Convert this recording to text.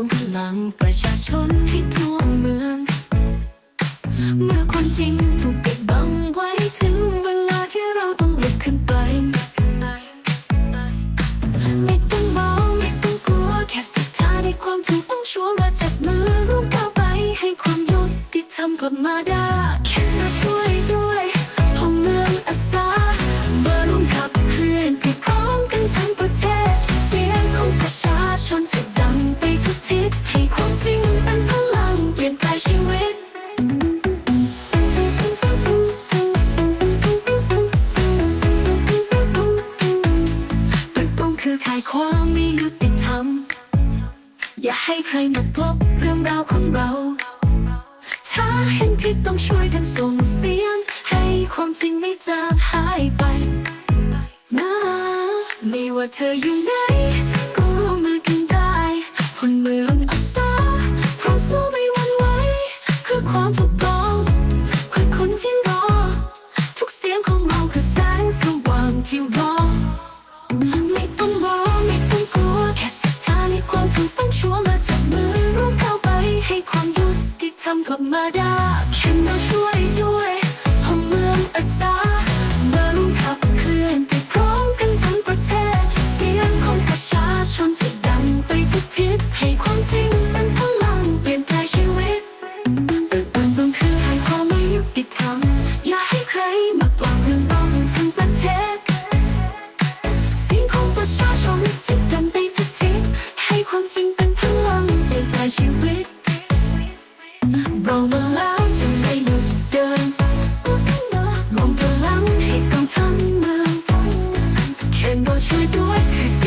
วมพลังประชาชนให้ทั่วเมือง เมื่อความจริงถูกปิดบังไว้ถึงเวลาที่เราต้องลุกขึ้นไป ไม่ต้องมองไม่ต้องกลัวแค่ศรัทธาในความถูกต้องชั่วมาจับมือร่วมก้าวไปให้ความยุติธรรมกลับมาได้ จริงเป็นพลังเปลี่ยนแปลงชีวิตปกป้องคือขายความไม่ยุติธรรม อย่าให้ใครมากลบเรื่องราวของเรา ถ้าเห็นผิดต้องช่วยกันส่งเสียง ให้ความจริงไม่จางหายไปนะไม่ว่าเธออยู่ ธรรมกลับมาด้แค่เราช่วยด้วยหอมเมืองอาสามาร่วมขับเคลื่อนไปพร้อมกันทั้งประเทศ เสียงของประชาชนจะดังไปทุกทิศให้ความจริงเป็นพลังเปลี่ยนแปลงชีวิตเปิดบันต้องคือให้ความไม่ยุติธรรมอย่าให้ใคร doing?